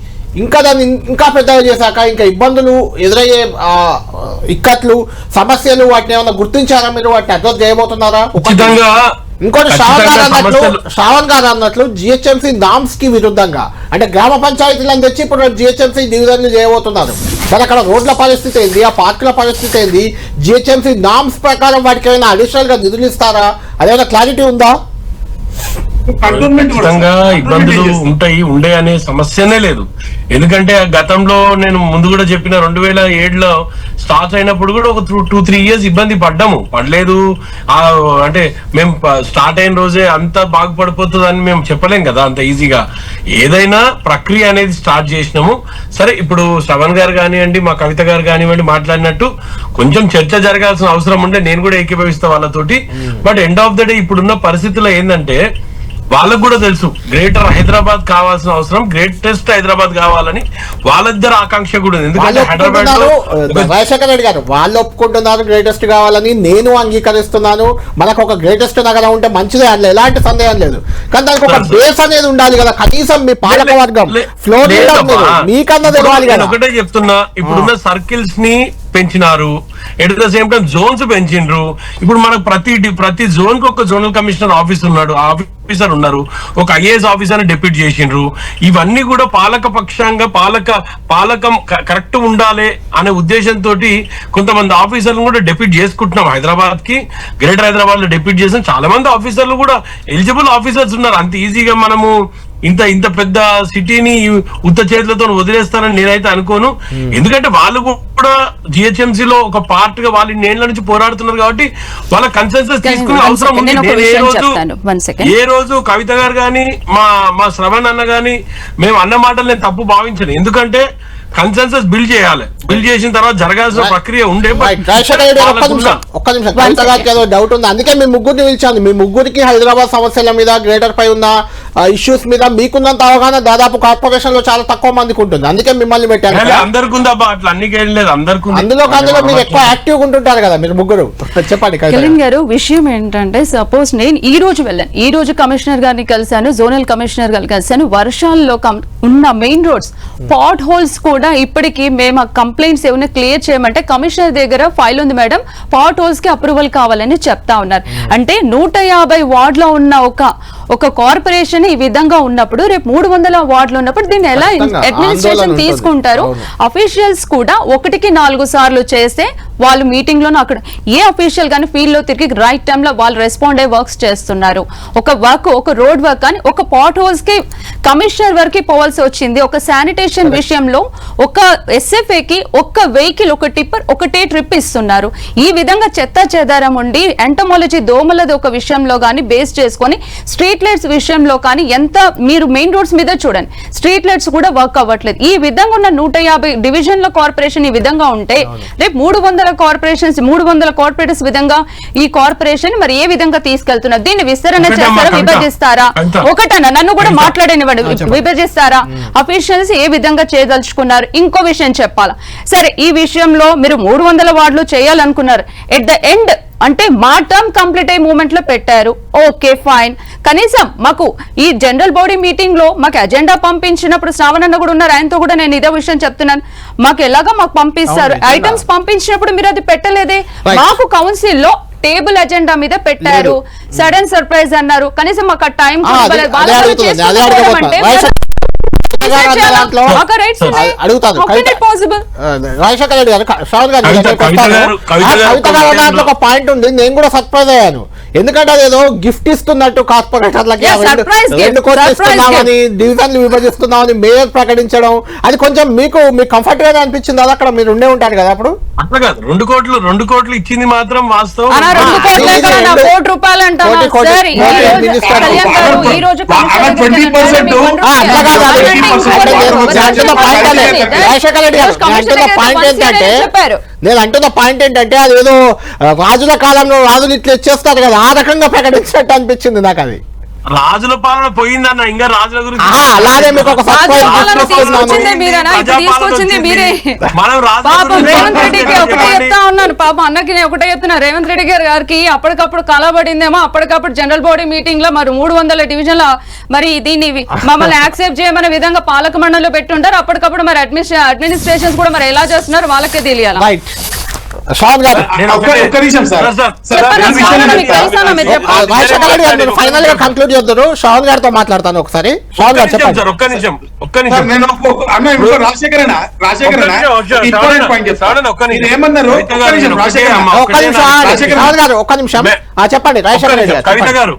ఇంకా దాన్ని ఇంకా పెద్దగా చేశాక ఇంకా ఇబ్బందులు ఎదురయ్యే ఇక్కట్లు సమస్యలు వాటిని ఏమైనా గుర్తించారా మీరు? వాటిని అడ్రస్ చేయబోతున్నారా? ఇంకోటి శ్రావణ్ గారు అన్నట్లు శ్రావణ్ గారు అన్నట్లు జిహెచ్ఎంసీ నామ్స్కి విరుద్ధంగా అంటే గ్రామ పంచాయతీలను తెచ్చి ఇప్పుడు జిహెచ్ఎంసీ డివిజన్లు చేయబోతున్నారు. మరి అక్కడ రోడ్ల పరిస్థితి ఏంది? ఆ పార్కుల పరిస్థితి ఏంది? జిహెచ్ఎంసీ నామ్స్ ప్రకారం వాటికి ఏమైనా అడిషనల్గా నిధులు ఇస్తారా? అదేమైనా క్లారిటీ ఉందా? ఖచ్చితంగా. ఇబ్బందులు. ఉంటాయి ఉండే అనే సమస్యనే లేదు. ఎందుకంటే గతంలో నేను ముందు కూడా చెప్పిన రెండు వేల ఏడులో స్టార్ట్ అయినప్పుడు కూడా ఒక టూ త్రీ ఇయర్స్ ఇబ్బంది పడ్డాము. పడలేదు. ఆ, అంటే మేము స్టార్ట్ అయిన రోజే అంత బాగుపడిపోతుంది అని మేము చెప్పలేం కదా అంత ఈజీగా. ఏదైనా ప్రక్రియ అనేది స్టార్ట్ చేసినాము. సరే ఇప్పుడు శ్రవణ్ గారు కానివ్వండి మా కవిత గారు కానివ్వండి మాట్లాడినట్టు కొంచెం చర్చ జరగాల్సిన అవసరం ఉంటే నేను కూడా ఏకీభవిస్తా వాళ్ళతోటి. But end of the day ఇప్పుడున్న పరిస్థితుల్లో ఏంటంటే వాళ్ళకు కూడా తెలుసు. గ్రేటర్ హైదరాబాద్ కావాల్సిన అవసరం గ్రేటెస్ట్ హైదరాబాద్ కావాలని వాళ్ళిద్దరు ఆకాంక్ష కూడా ఉంది. ఎందుకంటే హైదరాబాద్ రాజశేఖర రెడ్డి గారు వాళ్ళు ఒప్పుకుంటున్నారు గ్రేటెస్ట్ కావాలని నేను అంగీకరిస్తున్నాను. మనకు ఒక గ్రేటెస్ట్ నగరం ఉంటే మంచిదే అందులో ఎలాంటి సందేహం లేదు. కానీ దానికి ఒక. బేస్ అనేది ఉండాలి కదా. కనీసం మీ పాలక వర్గం ఫ్లోర్. మీకన్నా కదా. ఒకటే చెప్తున్నా. ఇప్పుడున్న సర్కిల్స్ని పెంచినారు. At the same time zones పెంచిండ్రు. ఇప్పుడు మనకు ప్రతి ప్రతి జోన్కు ఒక జోనల్ కమిషనర్ ఆఫీస్ ఉన్నాడు. ఆ ఆఫీసర్ ఉన్నారు. ఒక ఐఏఎస్ ఆఫీసర్ డెప్యూట్ చేసిండ్రు. ఇవన్నీ కూడా పాలక పక్షంగా పాలక పాలకం కరెక్ట్ ఉండాలి అనే ఉద్దేశంతో కొంతమంది ఆఫీసర్లు కూడా డెప్యూట్ చేసుకుంటున్నాం హైదరాబాద్కి గ్రేటర్ హైదరాబాద్లో డెప్యూట్ చేసిన చాలా మంది ఆఫీసర్లు కూడా ఎలిజిబుల్ ఆఫీసర్స్ ఉన్నారు. అంత ఈజీగా మనము ఇంత ఇంత పెద్ద సిటీని ఉత్త చేతులతో వదిలేస్తారని నేనైతే అనుకోను. ఎందుకంటే వాళ్ళు కూడా జిహెచ్ఎంసీ లో ఒక పార్ట్గా వాళ్ళు నేళ్ళ నుంచి పోరాడుతున్నారు కాబట్టి వాళ్ళ కన్సెన్సస్ కానీ తీసుకునే అవసరం ఉంది. ఏ విషయం రోజు. ఏ రోజు కవిత గారు గాని మా మా శ్రవణ్ అన్న గాని మేము అన్న మాటలు నేను తప్పు భావించను. ఎందుకంటే కన్సెన్సస్ బిల్డ్ చేయాలి. బిల్డ్ చేసిన తర్వాత జరగాల్సిన ప్రక్రియ ఉండే ఒక్క నిమిషం ఒక్క నిమిషం. One కవిత గారికి ఏదో డౌట్ ఉంది? అందుకే మీ ముగ్గురిని పిలిచాను. మీ ముగ్గురికి హైదరాబాద్ సమస్యల మీద గ్రేటర్ పై ఉన్న ఇష్యూస్ మీద మీకున్నంత అవగాహన దాదాపు కార్పొరేషన్లో చాలా తక్కువ మందికి ఉంటుంది. అందుకే మిమ్మల్ని పెట్టాను లే, అందరికి ఉందా బా? అట్లా అన్ని లేదు. అందరికి. అందులో అందులో మీరు ఎక్కువ యాక్టివ్ ఉంటుంటారు కదా మీరు ముగ్గురు. చెప్పండి కవిత గారు. విషయం ఏంటంటే సపోజ్ నేను ఈ రోజు వెళ్ళాను. ఈ రోజు కమిషనర్ గారిని కలిశాను జోనల్ కమిషనర్ గారిని కలిశాను. వర్షాల్లో కం- ఉన్న మెయిన్ రోడ్స్ పాట్ హోల్స్ కూడా ఇప్పటికీ మేము ఆ కంప్లైంట్స్ ఏమైనా క్లియర్ చేయమంటే కమిషనర్ దగ్గర ఫైల్ ఉంది మేడం. పాట్ హోల్స్కి అప్రూవల్ కావాలని చెప్తా ఉన్నారు. అంటే నూట యాభై వార్డులో ఉన్న ఒక ఒక కార్పొరేషన్ ఈ విధంగా ఉన్నప్పుడు రేపు మూడు వందల వార్డులు ఉన్నప్పుడు దీన్ని ఎలా అడ్మినిస్ట్రేషన్. తీసుకుంటారు. అఫీషియల్స్ కూడా ఒకటికి నాలుగు సార్లు చేస్తే వాళ్ళు మీటింగ్లోనే అక్కడ ఏ అఫీషియల్ కానీ ఫీల్డ్లో తిరిగి రైట్ టైం లో వాళ్ళు రెస్పాండ్ అయ్యే వర్క్స్ చేస్తున్నారు. ఒక వర్క్ ఒక రోడ్ వర్క్ కానీ ఒక పాట్ హోల్స్కి కమిషనర్ వరకు పోవాల్సి వచ్చింది. ఒక శానిటేషన్ విషయంలో ఒక ఎస్ఎఫ్ఏ కి ఒక్క వెహికల్ ఒక టిప్పర్ ఒకటే ట్రిప్ ఇస్తున్నారు. ఈ విధంగా చెత్త చెదారం ఉండి ఎంటమాలజీ దోమలది ఒక విషయంలో కానీ బేస్ చేసుకొని స్ట్రీట్ స్ట్రీట్ లైట్స్ విషయంలో కానీ ఎంత మీరు మెయిన్ రోడ్స్ మీద చూడండి. స్ట్రీట్ లైట్స్ కూడా వర్క్ అవ్వట్లేదు. ఈ విధంగా ఉన్న నూట యాభై డివిజన్ల కార్పొరేషన్ ఈ విధంగా ఉంటే రేపు మూడు వందల కార్పొరేషన్స్ మూడు వందల కార్పొరేటర్స్ విధంగా ఈ కార్పొరేషన్ మరి ఏ విధంగా తీసుకెళ్తున్నారు? దీన్ని విస్తరణ చేస్తారా. విభజిస్తారా? కవిత. ఒకటన్నా నన్ను కూడా. మాట్లాడనివ్వండి. విభజిస్తారా? అఫీషియల్స్ ఏ విధంగా చేయదలుచుకున్నారు? ఇంకో విషయం చెప్పాలా. సరే ఈ విషయంలో మీరు మూడు వందల వార్డులు చేయాలనుకున్నారు. ఎట్ ద ఎండ్ అంటే మా టర్మ్ కంప్లీట్ అయ్యే మూమెంట్లో పెట్టారు. ఓకే ఫైన్ కనీసం మాకు ఈ జనరల్ బాడీ మీటింగ్లో మాకు అజెండా పంపించినప్పుడు శ్రావణన్న కూడా ఉన్నారు. ఆయనతో కూడా నేను ఇదే విషయం చెప్తున్నాను. మాకు ఎలాగా మాకు పంపిస్తారు. ఐటమ్స్ పంపించినప్పుడు మీరు అది పెట్టలేదే. మాకు కౌన్సిల్లో టేబుల్ అజెండా మీద పెట్టారు. సడన్ సర్ప్రైజ్ అన్నారు. కనీసం మాకు ఆ టైం దాంట్లో ఒక దాంట్లో ఒక విషయంలో- పాయింట్ ఉంది. నేను కూడా సర్ప్రైజ్ అయ్యాను. ఎందుకంటే అదేదో గిఫ్ట్ ఇస్తున్నట్టు కార్పొరేటర్లకి రెండు- కోట్లు ఇస్తున్నామని డివిజన్లు విభజిస్తున్నామని మేయర్ ప్రకటించడం అది కొంచెం మీకు మీకు కంఫర్ట్గా అనిపించింది అది అక్కడ మీరు ఉండే ఉంటారు కదా అప్పుడు? అట్లా కాదు. రెండు కోట్లు రెండు కోట్లు ఇచ్చింది మాత్రం వాస్తవం. రెండు కోట్లే కోటి రూపాయలు అంటావా? కోటి, కోటి, సార్ ఈ కోటి రోజు మినిస్టర్ కళ్యాణ్ గారు ఈ రోజు అలా కమిషన్ 20% మీకు వన్ ఆ, అట్లా కాదు, రూపాయి. అది అంటే ఇంకొకటి అంటే నేను అంటున్న పాయింట్ అదే. చెప్పారు? రాజశేఖర్ రెడ్డి గారు, ఈరోజు నేను అంటున్న కమిషన్ పాయింట్ ఏంటంటే చెప్పారు. నేను అంటున్న పాయింట్ ఏంటంటే అది ఏదో ఆ, రాజుల కాలంలో రాజులు ఇట్లా ఇచ్చేస్తారు కదా ఆ రకంగా ప్రకటించినట్టు అనిపించింది నాకు అది. రాజుల పాలన పోయిందన్న ఇంకా రాజుల గురించి అలానే మీకు ఒక మనం ఉన్నాను. పాపం అన్నకి నేను ఒకటే చెప్తున్నా. రేవంత్ రెడ్డి గారి గారికి అప్పటికప్పుడు కలబడిందేమో అప్పటికప్పుడు జనరల్ బాడీ మీటింగ్లో మరి మూడు వందల డివిజన్ల మరి దీన్ని మమ్మల్ని యాక్సెప్ట్ చేయమనే విధంగా పాలక మండలిలో పెట్టుంటారు. అప్పటికప్పుడు మరి అడ్మినిస్ట్రే అడ్మినిస్ట్రేషన్స్ కూడా మరి ఎలా చేస్తున్నారు వాళ్ళకే తెలియాలి? గారు ఒక్క నిమిషం సార్. రాజశేఖర్ ఫైనల్గా కంక్లూడ్ చేద్దరు. గారితో మాట్లాడతాను ఒకసారి. గారు చెప్పండి. సార్ ఒక్క నిమిషం ఒక్క నిమిషం. నేను నిమిషం. మీరు ఏమన్నారు? ఒక్క నిమిషం. రాజశేఖర్ గారు ఒక్క నిమిషం. చెప్పండి రాజశేఖర్ రెడ్డి కవిత. గారు.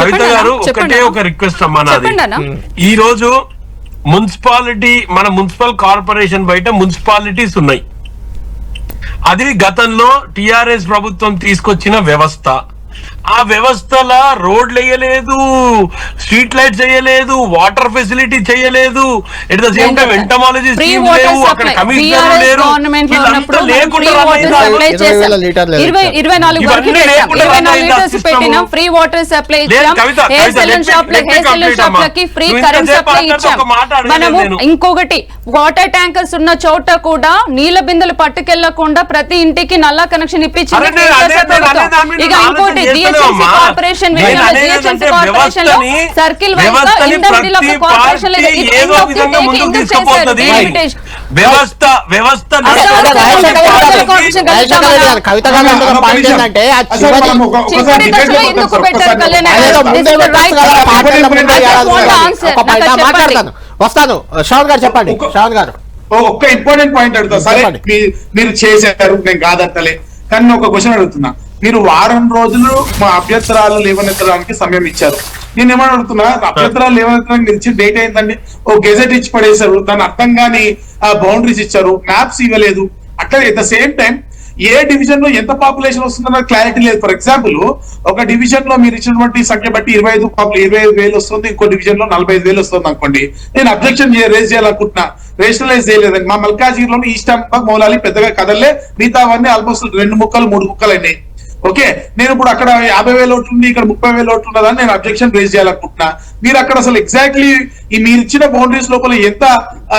కవిత గారు ఒకటే. ఒక రిక్వెస్ట్ అమ్మా నాది. ఈ రోజు మున్సిపాలిటీ మన మున్సిపల్ కార్పొరేషన్ బయట మున్సిపాలిటీస్ ఉన్నాయి. అది గతంలో టిఆర్ఎస్ ప్రభుత్వం తీసుకొచ్చిన వ్యవస్థ. ఆ వ్యవస్థల రోడ్లు వేయలేదు స్ట్రీట్ లైట్స్ వేయలేదు వాటర్ ఫెసిలిటీ చేయలేదు. At the same time entomology free scheme water లేవు అక్కడ సప్లై కమిషనర్ లేరు. Free run water? Supply free water supply లేదు, ఇచ్చాం. కరెంట్ సప్లై మనము. ఇంకొకటి వాటర్ ట్యాంకర్స్ ఉన్న చోట కూడా నీళ్ళ బిందెలు పట్టుకెళ్ళకుండా ప్రతి ఇంటికి నల్లా కనెక్షన్ ఇప్పించింది ఇక ఇంకోటి జిహెచ్ఎంసీ. కార్పొరేషన్ సర్కిల్ వ్యవస్థ వ్యవస్థ కవిత పాయింట్. ఏంటంటే. మాట్లాడతాను వస్తాను. శ్రావణ్ గారు చెప్పండి. శ్రావణ్ గారు. ఓ- ఒక్క ఇంపార్టెంట్ పాయింట్ అడుగుతా. సరే మీరు చేశారు నేను కాదంటలే కానీ ఒక క్వశ్చన్ అడుగుతున్నా. మీరు వారం రోజులు మా అభ్యంతరాలు లేవనెత్తడానికి సమయం ఇచ్చారు. నేను ఏమని అడుగుతున్నా అభ్యంతరాలు లేవనెత్తడానికి మీరు ఇచ్చిన డేట్ అయిందండి ఓ గెజెట్ ఇచ్చి పడేశారు. దాని అర్థం కాని బౌండరీస్ ఇచ్చారు. మ్యాప్స్ ఇవ్వలేదు. అట్లా ఎట్ ద సేమ్ టైం ఏ డివిజన్లో ఎంత పాపులేషన్ వస్తుందన్న క్లారిటీ లేదు. ఫర్ ఎగ్జాంపుల్ ఒక డివిజన్లో మీరు ఇచ్చినటువంటి సంఖ్య బట్టి ఇరవై ఐదు ఇరవై ఐదు వేలు వస్తుంది. ఇంకో డివిజన్లో నలభై ఐదు వేలు వస్తుంది అనుకోండి. నేను అబ్జెక్షన్ రేజ్ చేయాలనుకుంటున్నా. రేషనలైజ్ చేయలేదండి. మా మల్కాజీలో ఈస్ట్ స్టాంప్ మౌలాలి పెద్దగా కదలే మిగతా అవన్నీ ఆల్మోస్ట్ రెండు ముక్కలు మూడు ముక్కలు అయినాయి. ఓకే నేను ఇప్పుడు అక్కడ యాభై వేల ఓట్లు ఉంది ఇక్కడ ముప్పై వేల ఓట్లు ఉన్నదని నేను అబ్జెక్షన్ రేజ్ చేయాలనుకుంటున్నా. మీరు అక్కడ అసలు ఎగ్జాక్ట్లీ ఈ మీరు ఇచ్చిన బౌండరీస్ లోపల ఎంత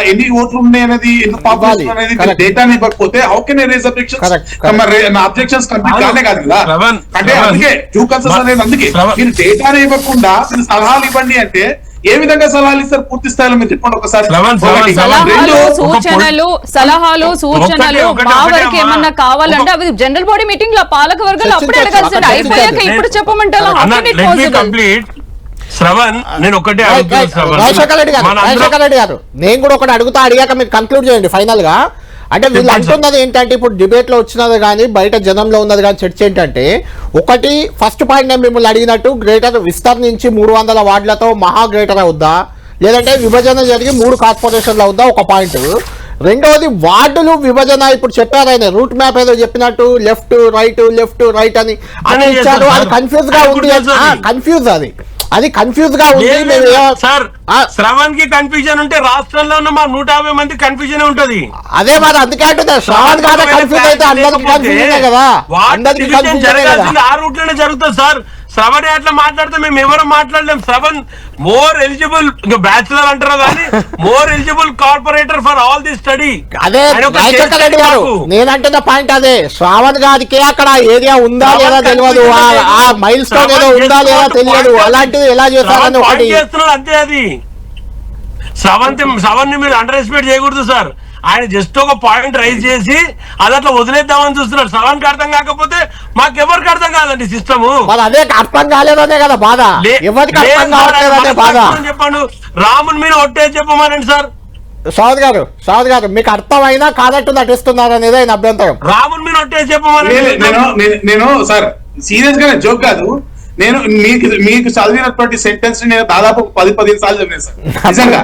ఎన్ని ఓట్లు ఉన్నాయి అనేది ఎంత పాపులేషన్ అనేది. డేటాని ఇవ్వకపోతే how can raise objections objections complete కానే కాదు కదా. అంటే. అందుకే టూ కన్సర్స్ అనేది అందుకే. మీరు డేటాని ఇవ్వకుండా మీరు సలహాలు ఇవ్వండి అంటే ఏ విధంగా సలహాలు ఇస్తారు? పూర్తి స్థాయిలో మీరు చెప్పండి ఒకసారి. సూచనలు సలహాలు సూచనలు మా వరకు. ఏమన్నా కావాలంటే అవి జనరల్ బాడీ మీటింగ్లో పాలక వర్గాలు అప్పుడే అడగాల్సింది. అయిపోయాక. ఇప్పుడు చెప్పమంటారా? శ్రవణ్ నేను ఒకటే రాజశేఖర్ రెడ్డి గారు మనందరం- రాజశేఖర్ రెడ్డి గారు నేను కూడా ఒకటి అడుగుతా అడిగాక మీరు కంక్లూడ్ చేయండి. ఫైనల్గా అంటే వీళ్ళు. అంటున్నది ఏంటంటే ఇప్పుడు డిబేట్లో వచ్చినది కానీ బయట జనంలో ఉన్నది కానీ చర్చ ఏంటంటే ఒకటి ఫస్ట్ పాయింట్ నేను మిమ్మల్ని అడిగినట్టు గ్రేటర్ విస్తరించి మూడు వందల వార్డులతో మహా గ్రేటర్ అవుద్దా? లేదంటే విభజన జరిగి మూడు కార్పొరేషన్లు అవుద్దా? ఒక పాయింట్. రెండవది వార్డులు విభజన ఇప్పుడు చెప్పారు ఆయన. రూట్ మ్యాప్ ఏదో చెప్పినట్టు లెఫ్ట్ రైట్ లెఫ్ట్ రైట్ అని. అని ఇచ్చారు. అది. కన్ఫ్యూజ్గా ఉంది. కన్ఫ్యూజ్ అది. అది కన్ఫ్యూజ్గా ఉంది. సార్ శ్రవణ్కి కన్ఫ్యూజన్ ఉంటే రాష్ట్రంలో ఉన్న మా నూట యాభై మంది కన్ఫ్యూజన్ ఉంటది. అదే మరి అందుకే అంటున్నా. శ్రావణ్ గారు కన్ఫ్యూజ్ అయితే అందరికి కన్ఫ్యూజన్ కదా. అందరికి కన్ఫ్యూజన్ కదా. ఆ రూట్లోనే జరుగుతుంది సార్. శ్రవణ్ అట్లా మాట్లాడితే మేము ఎవరు మాట్లాడలేం. శ్రవణ్ మోర్ ఎలిజిబుల్ ఇంకా బ్యాచులర్ అంటారు కానీ more eligible corporator for all the study అదే రాజశేఖర రెడ్డి గారు నేనంటున్న పాయింట్ అదే. శ్రావణ్ గారికి అక్కడ ఏరియా ఉందా లేదా తెలియదు ఆ- మైల్ స్టోన్ ఏదో ఉందా లేదా తెలియదు. అలాంటిది ఎలా చేస్తారని ఒకటి చేస్తున్నాడు అంతే అది. శ్రవంత్ శ్రవణ్ని మీరు అండర్ ఎస్టిమేట్ చేయకూడదు సార్ ఆయన జస్ట్ ఒక పాయింట్ రైజ్ చేసి అది అట్లా వదిలేద్దామని చూస్తున్నాడు. శ్రవణ్కి అర్థం కాకపోతే మాకెవరికి అర్థం కాదండి సిస్టమ్. మరి అదే అర్థం కాలేదనే కదా బాధ. ఎవరికి అర్థం కావట్లేదనే బాధ. చెప్పండు. రాముని మీద ఒట్టేసి చెప్పమనండి సార్. శ్రావణ్ గారు శ్రావణ్ గారు మీకు అర్థమైనా కాదట్టు నటిస్తున్నారు అనేది ఆయన అభ్యంతరం? రాముని మీద ఒట్టేసి లేదు, చెప్పమనండి. నేను సార్ సీరియస్గా జోక్ కాదు. నేను మీకు మీకు చదివినటువంటి సెంటెన్స్ నేను దాదాపు పది పదిహేను సార్లు చదివాను సార్. నిజంగా.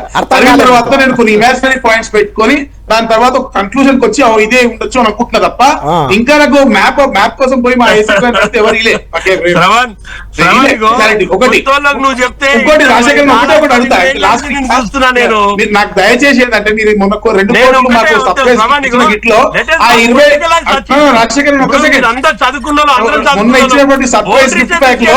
తర్వాత నేను కొన్ని ఇమాజినరీ పాయింట్స్ పెట్టుకొని దాని తర్వాత ఒక కన్క్లూజన్ వచ్చి "ఓ, ఇదే ఉండొచ్చు అని అనుకుంటున్నా తప్ప. ఇంకా నాకు మ్యాప్ మ్యాప్ కోసం పోయి మా ఎవరు. ఒకటి ఇంకోటి రాజశేఖర్ అడుగుతా లాస్ట్ మీరు నాకు దయచేసి ఏంటంటే మీరు మొన్న రెండు మాకు సర్ప్రైజ్ us ఆ ఇరవై రాజశేఖర్ ఒక సెకండ్ మొన్న. ఇచ్చినటువంటి gift రిసెప్ట్ pack లో-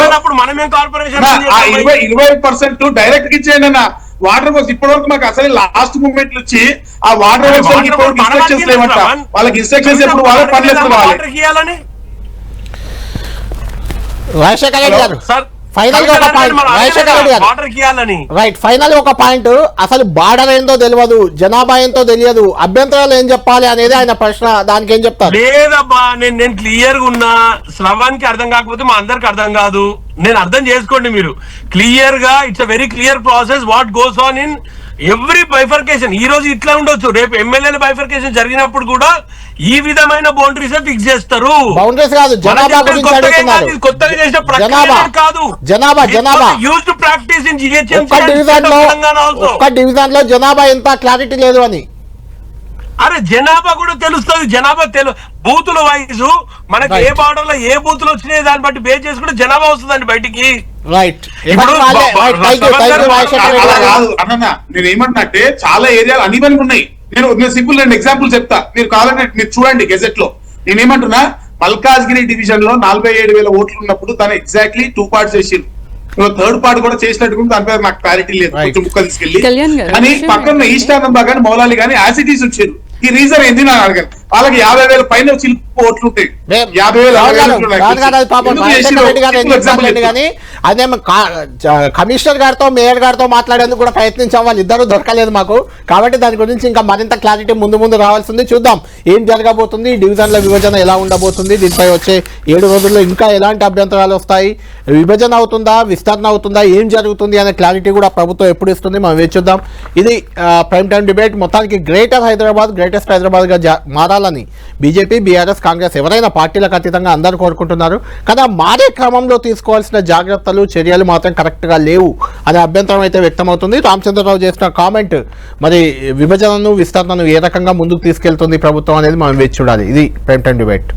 ఆ? ఇరవై ఇరవై పర్సెంట్ డైరెక్ట్ ఇచ్చేయండి అన్న వాటర్ వర్క్స్ ఇప్పటి వరకు మాకు అసలు లాస్ట్ మూమెంట్ వచ్చి ఆ వాటర్ మన ఇన్స్ట్రక్షన్స్ వాళ్ళకి లేవంట. వాళ్ళకి ఇన్స్ట్రక్షన్స్ ఎప్పుడు వాళ్ళ వాటర్ పనులు ఎప్పుడు? రాజశేఖర గారు. సార్ ఫైనల్గా ఒక పాయింట్ రైట్ ఫైనల్ ఒక పాయింట్ అసలు బార్డర్ ఏందో తెలియదు జనాభా ఏంతో తెలియదు. అభ్యంతరాలు ఏం చెప్పాలి అనేది ఆయన ప్రశ్న. దానికి ఏం చెప్తారు? లేదబ్బా నేను నేను క్లియర్గా ఉన్నా. శ్రవానికి అర్థం కాకపోతే మా అందరికి అర్థం కాదు. నేను అర్థం చేసుకోండి మీరు. క్లియర్గా it's a very clear process what goes on in every bifurcation ఈ రోజు ఇట్లా ఉండొచ్చు. రేపు ఎమ్మెల్యేల బైఫర్కేషన్ జరిగినప్పుడు కూడా ఈ విధమైన బౌండరీస్ ఫిక్స్ చేస్తారు. బౌండరీస్ కాదు జనాభా గురించి కొత్తగా అడుగుతున్నారు. చేసిన ప్రక్రియ జనాభా కాదు. జనాభా జనాభా. యూజ్డ్ ప్రాక్టీస్ ఇన్ ఒక్క డివిజన్లో ఒక్క డివిజన్లో జనాభా ఎంత క్లారిటీ లేదు అని. అరే జనాభా కూడా తెలుస్తుంది. జనాభా తెలు బూతుల వైజ్ మనకి ఏ. బార్డర్లో ఏ బూతులు వచ్చినాయి దాన్ని బట్టి బేస్ చేసుకుంటే జనాభా వస్తుందండి బయటికి. రైట్ ఏమంటున్నట్టే చాలా ఏరియాలు అనివన్ ఉన్నాయి. నేను నేను సింపుల్ రెండు ఎగ్జాంపుల్ చెప్తా. మీరు కావాలంటే మీరు చూడండి గెజెట్లో నేను ఏమంటున్నా మల్కాజ్గిరి డివిజన్లో నలభై ఏడు వేల ఓట్లు ఉన్నప్పుడు తను ఎగ్జాక్ట్లీ టూ పార్ట్స్ చేసిండు. థర్డ్ పార్ట్ కూడా చేసినట్టు కూడా దాని మీద నాకు క్లారిటీ లేదు. కొంచెం ముక్క తీసుకెళ్ళి. కళ్యాణ్ గారు, కానీ పక్కన ఈస్ట్ ఆనంద కానీ మౌలాలి కానీ యాసిటీస్ వచ్చారు ఈ రీజన్ ఏంది నాకు అడగారు వాళ్ళకి యాభై వేల పైన చిలుపు ఓట్లు ఉంటాయి. యాభై వేల కమిషనర్ గారితో మేయర్ గారితో మాట్లాడేందుకు కూడా ప్రయత్నించాం. వాళ్ళు ఇద్దరు దొరకలేదు మాకు. కాబట్టి దాని గురించి ఇంకా మరింత క్లారిటీ ముందు ముందు రావాల్సింది. చూద్దాం ఏం జరగబోతుంది. డివిజన్ల విభజన ఎలా ఉండబోతుంది? దీనిపై వచ్చే ఏడు రోజుల్లో ఇంకా ఎలాంటి అభ్యంతరాలు వస్తాయి? విభజన అవుతుందా? విస్తరణ అవుతుందా? ఏం జరుగుతుంది అనే క్లారిటీ కూడా ప్రభుత్వం ఎప్పుడు ఇస్తుంది? మనం వేచి చూద్దాం. ఇది ప్రైమ్ టైం డిబేట్. మొత్తానికి గ్రేటర్ హైదరాబాద్ గ్రేటెస్ట్ హైదరాబాద్గా జా- మారాలని బీజేపీ బీఆర్ఎస్ కాంగ్రెస్ ఎవరైనా పార్టీలకు అతీతంగా అందరూ కోరుకుంటున్నారు. కానీ ఆ మారే క్రమంలో తీసుకోవాల్సిన జాగ్రత్తలు చర్యలు మాత్రం కరెక్ట్గా లేవు అనే అభ్యంతరం అయితే వ్యక్తమవుతుంది. రామచంద్రరావు చేసిన కామెంట్ మరి విభజనను విస్తరణను ఏ రకంగా ముందుకు తీసుకెళ్తుంది ప్రభుత్వం అనేది మనం వేచి చూడాలి. ఇది ప్రైమ్ టైం డిబేట్.